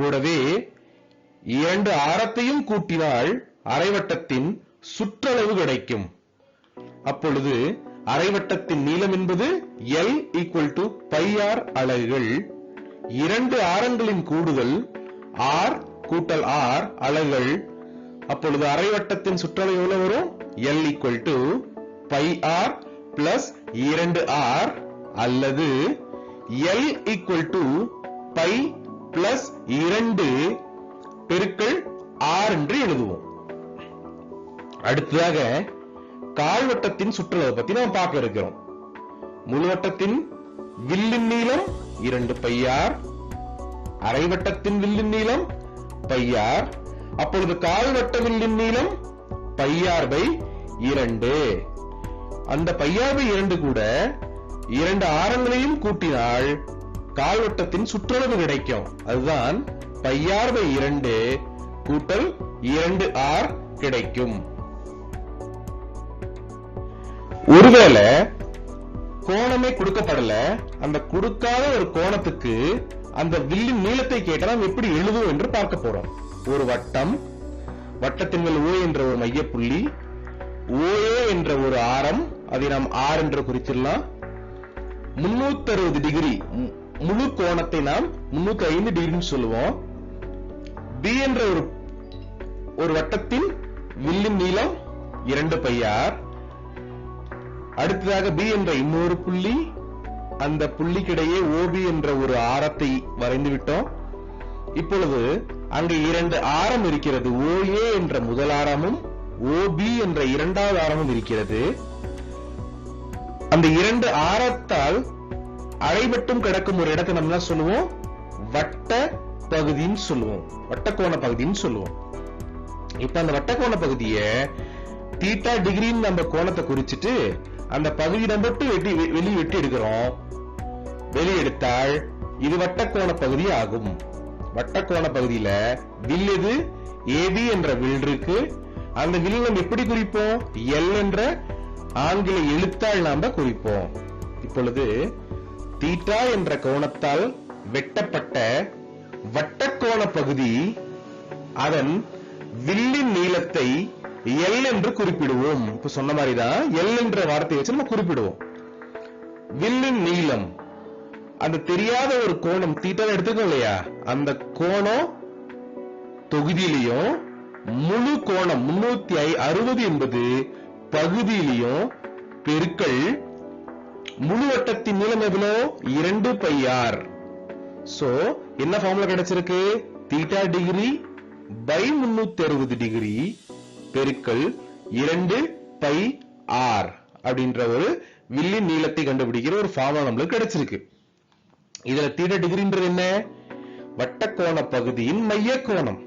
கூடவே இரண்டு ஆரத்தையும் கூட்டினால் அரைவட்டத்தின் சுற்றளவு கிடைக்கும். அப்பொழுது அரைவட்டத்தின் நீளம் என்பது L equal to pi R அலகுகள். இரண்டு ஆரங்களின் கூடுதல் ஆர் கூட்டல் ஆர் அலகுகள். அப்பொழுது அரைவட்டத்தின் சுற்றளவு எவ்வளவு வரும்? L equal to pi R plus இரண்டு ஆர் அல்லது L equal to pi plus இரண்டு பெருக்கள் ஆர் என்று எழுதுவோம். அடுத்ததாக கால்வட்டத்தின் சுற்றளவு பத்தி நாம் பார்க்க இருக்கிறோம். முழுவட்டத்தின் வில்லின் நீளம் இரண்டு பையார் அரைவட்டத்தின் வில்லின் நீளம் பையார் அப்பொழுது கால்வட்ட வில்லின் நீளம் பையார் பை இரண்டு. அந்த பையார் பை இரண்டு கூட இரண்டு ஆரங்களையும் கூட்டினால் கால்வட்டத்தின் சுற்றளவு கிடைக்கும். அதுதான் பையார் பை இரண்டு கூட்டல் இரண்டு ஆர் கிடைக்கும். ஒருவேளை கோணமே கொடுக்கப்படல. அந்த கொடுக்காத ஒரு கோணத்துக்கு அந்த வில்லின் நீளத்தை கேட்ட நாம் எப்படி எழுதுவோம் என்று பார்க்க போறோம். ஒரு வட்டம் வட்டத்தின் மேல் ஓ என்ற ஒரு மையப்புள்ளி ஓஏ என்ற ஒரு ஆரம் அதை நாம் ஆர் என்று குறிச்சிடலாம். முன்னூத்தி அறுபது டிகிரி முழு கோணத்தை நாம் முன்னூத்தி ஐந்து டிகிரின்னு சொல்லுவோம். பி என்ற ஒரு ஒரு வட்டத்தின் வில்லின் நீளம் இரண்டு பையார் அடுத்ததாக பி என்ற இன்னொரு புள்ளி அந்த புள்ளிக்கிடையே ஓபி என்ற ஒரு ஆரத்தை வரைந்து விட்டோம். இப்பொழுது அங்கு இரண்டு ஆரம் இருக்கிறது. ஓஏ என்ற முதல் ஆரமும் ஓபி என்ற இரண்டாவது ஆரமும் இருக்கிறது. அந்த இரண்டு ஆரத்தால் அரைவட்டம் கிடக்கும் ஒரு இடத்தை நம்ம என்ன சொல்லுவோம்? வட்ட பகுதின்னு சொல்லுவோம். வட்டக்கோண பகுதின்னு சொல்லுவோம். இப்ப அந்த வட்டக்கோண பகுதியை தீட்டா டிகிரின்னு நம்ம கோணத்தை குறிச்சிட்டு அந்த பகுதியை மட்டும் வெட்டி வெ- வெளியே வெட்டி எடுக்கிறோம். வெளியெடுத்தால் இது வட்டக்கோண பகுதி ஆகும். வட்டக்கோண பகுதியில வில் எது? ஏபி என்ற வில் இருக்கு. அந்த வில் நம்ம எப்படி குறிப்போம்? எல் என்ற ஆங்கில எழுத்தால் நாம குறிப்போம். இப்பொழுது தீட்டா என்ற கோணத்தால் வெட்டப்பட்ட வட்டக்கோண பகுதி அதன் வில்லின் நீளத்தை எல் என்று குறிப்பிடுவோம். இப்ப சொன்ன மாதிரிதான் எல் என்ற வார்த்தையை வச்சு நம்ம குறிப்பிடுவோம். வில்லின் நீளம். அந்த தெரியாத ஒரு கோணம். தீட்டாவை எடுத்துக்கோ இல்லையா? அந்த கோணம் தொகுதியிலையும் முழு கோணம் முன்னூத்தி அறுபது என்பது பகுதியிலையும் பெருக்கள் முழு வட்டத்தின் நீளம் எவ்வளோ? இரண்டு பையார் சோ என்ன ஃபார்முலா கிடைச்சிருக்கு? தீட்டா டிகிரி பை முன்னூத்தி அறுபது டிகிரி பெருக்கல் இரண்டு பை ஆர் அப்படின்ற ஒரு வில்லின் நீளத்தை கண்டுபிடிக்கிற ஒரு ஃபார்முலா நம்மளுக்கு கிடைச்சிருக்கு. இதுல தீட்டா டிகிரின்றது என்ன? வட்டக்கோண பகுதியின் மைய கோணம்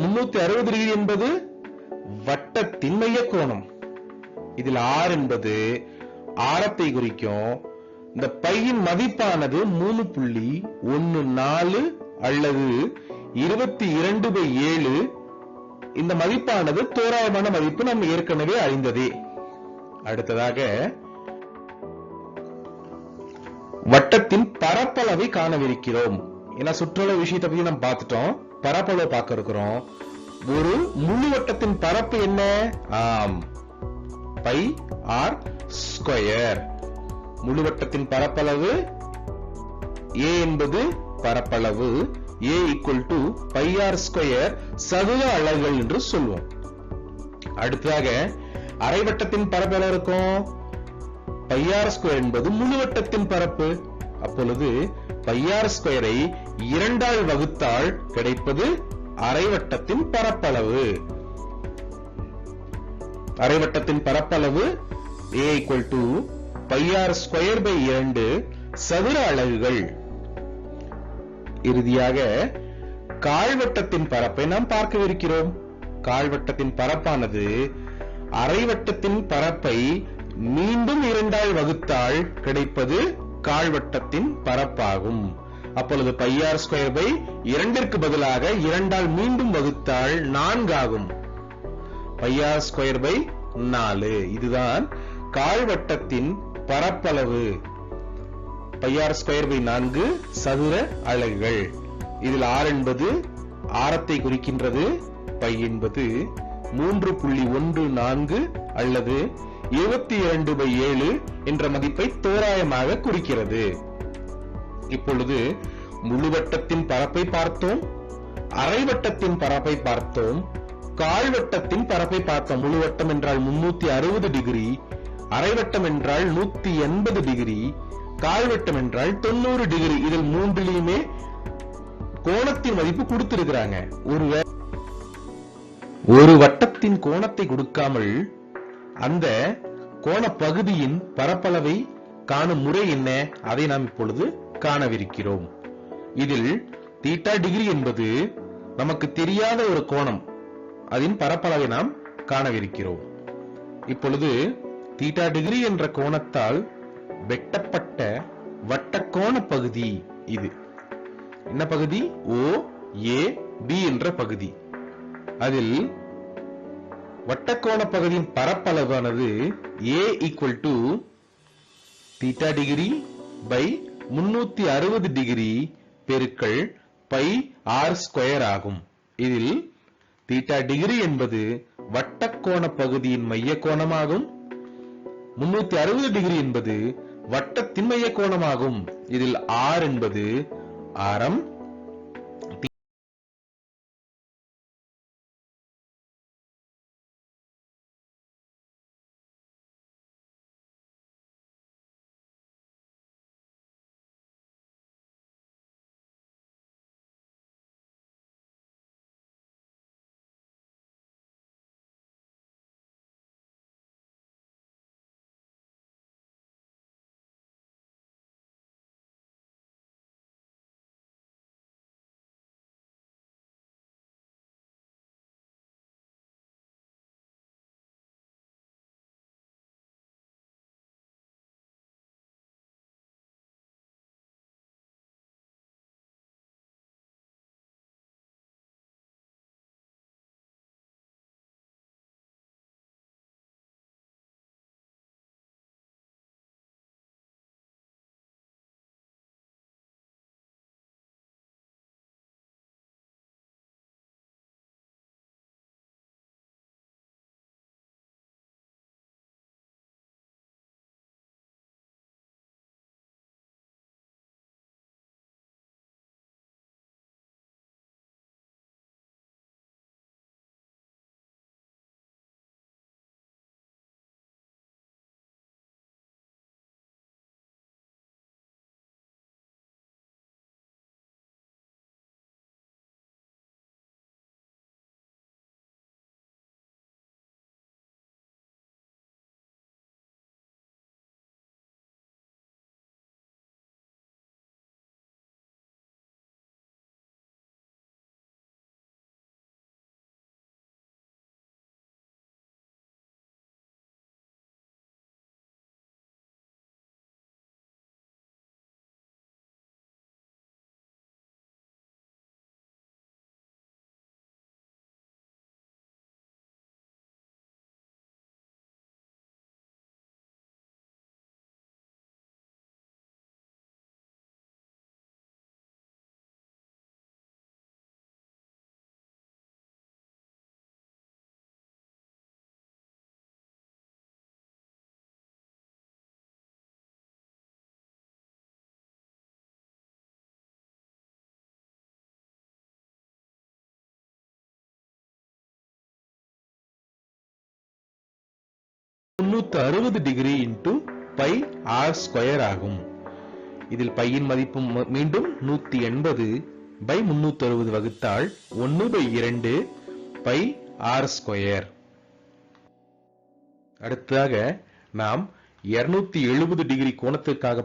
முன்னூத்தி அறுபது டிகிரி என்பது வட்டத்தின் மைய கோணம் இதில் ஆர் என்பது ஆரத்தை குறிக்கும் இந்த பையின் மதிப்பானது மூணு புள்ளி ஒன்னு நாலு அல்லது இருபத்தி இரண்டு பை ஏழு. இந்த மதிப்பானது தோராயமான மதிப்பு நம்ம ஏற்கனவே அறிந்ததே. அடுத்ததாக வட்டத்தின் பரப்பளவை காணவிருக்கிறோம். ஏன்னா சுற்றுலா விஷயத்தை பத்தி நம்ம பார்த்துட்டோம். பரப்பளவை பார்க்க இருக்கிறோம் ஒரு முழு வட்டத்தின் பரப்பு என்ன? ஆம். By R square. முழுவட்டத்தின் பரப்பளவு ஏ என்பது பரப்பளவு. A equal to pi R square சதுர அலகுகள் என்று சொல்வோம். அடுத்ததாக அரைவட்டத்தின் பரப்பளவு இருக்கும்? பையார் ஸ்கொயர் என்பது முழுவட்டத்தின் பரப்பு. அப்பொழுது பையார் ஸ்கொயரை இரண்டால் வகுத்தால் கிடைப்பது அரைவட்டத்தின் பரப்பளவு. அரைவட்டத்தின் பரப்பளவு a equal to pi R square by இரண்டு சதுர அலகுகள். இறுதியாக கால்வட்டத்தின் பரப்பை நாம் பார்க்கவிருக்கிறோம். கால்வட்டத்தின் பரப்பானது அரைவட்டத்தின் பரப்பை மீண்டும் இரண்டால் வகுத்தால் கிடைப்பது கால்வட்டத்தின் பரப்பாகும். அப்பொழுது பையார் ஸ்கொயர் பை இரண்டிற்கு பதிலாக இரண்டால் மீண்டும் வகுத்தால் நான்காகும். பையார் ஸ்கொயர் பை நாலு. இதுதான் கால்வட்டத்தின் பரப்பளவு. பையார் ஸ்கொயர் பை நான்கு சதுர அலகுகள். இதில் ஆர் என்பது ஆரத்தை குறிக்கின்றது பை என்பது மூன்று புள்ளி ஒன்று நான்கு அல்லது இருபத்தி இரண்டு பை ஏழு என்ற மதிப்பை தோராயமாக குறிக்கிறது. இப்பொழுது முழு வட்டத்தின் பரப்பை பார்த்தோம் அரைவட்டத்தின் பரப்பை பார்த்தோம். கால்வட்டத்தின் பரப்பை பார்த்தோம் முழுவட்டம் என்றால் முன்னூத்தி அறுபது டிகிரி அரைவட்டம் என்றால் நூத்தி எண்பது டிகிரி கால்வட்டம் என்றால் தொண்ணூறு டிகிரி. இதில் மூன்றிலையுமே கோணத்தின் மதிப்பு கொடுத்திருக்கிறாங்க. ஒரு ஒரு வட்டத்தின் கோணத்தை கொடுக்காமல் அந்த கோண பகுதியின் பரப்பளவை காணும் முறை என்ன? அதை நாம் இப்பொழுது காணவிருக்கிறோம். இதில் தீட்டா டிகிரி என்பது நமக்கு தெரியாத ஒரு கோணம். அதன் பரப்பளவை நாம் காணவிருக்கிறோம். இப்பொழுது தீட்டா டிகிரி என்ற கோணத்தால் வெட்டப்பட்ட வட்டக்கோண பகுதி இது. என்ன பகுதி? ஓ ஏ பி என்ற பகுதி. அதில் வட்டக்கோண பகுதியின் பரப்பளவானது A equal to theta degree by முன்னூத்தி அறுபது டிகிரி பெருக்கள் பை ஆர் ஸ்கொயர் ஆகும். இதில் தீட்டா டிகிரி என்பது வட்டக்கோண பகுதியின் மைய கோணமாகும் முன்னூத்தி அறுபது டிகிரி என்பது வட்டத்தின் மைய கோணமாகும் இதில் ஆர் என்பது ஆரம். முன்னூத்தி அறுபது degree into pi R square ஆகும். இதில் பையின் மதிப்பு மீண்டும் நூத்தி எண்பது பை முன்னூத்தி அறுபது வகுத்தால் ஒன்னு பை இரண்டு பை ஆர் ஸ்கொயர் அடுத்ததாக நாம் 270 எழுபது டிகிரி கோணத்திற்காக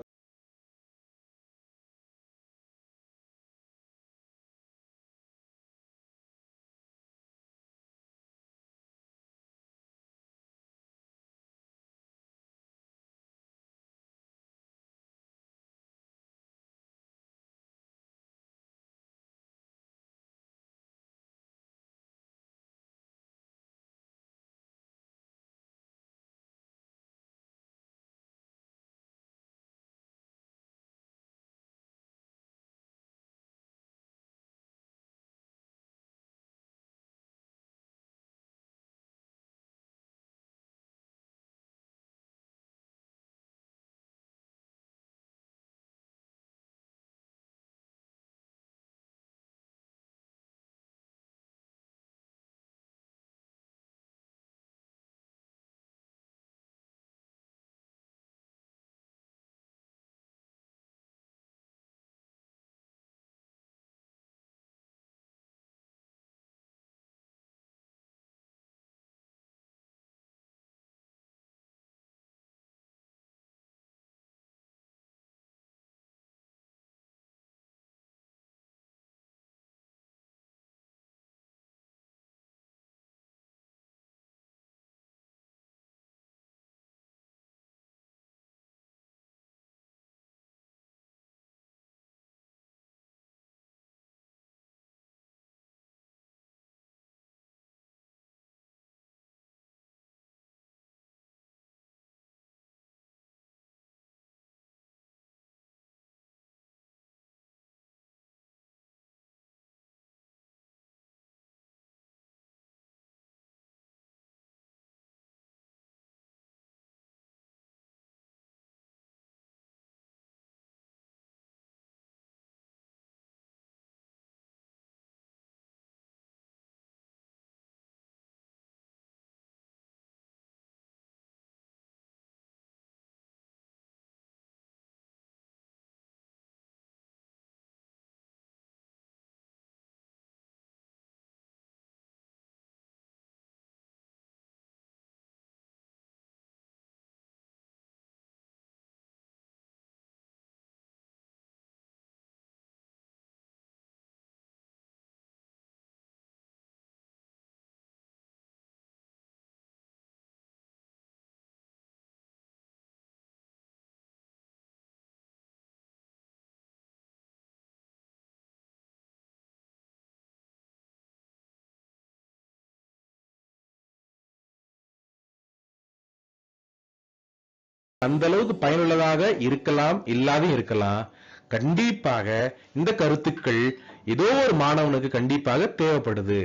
அந்த அளவுக்கு பயனுள்ளதாக இருக்கலாம் இல்லாத இருக்கலாம். கண்டிப்பாக இந்த கருத்துக்கள் ஏதோ ஒரு மாணவனுக்கு கண்டிப்பாக தேவைப்படுது.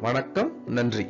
வணக்கம் நன்றி.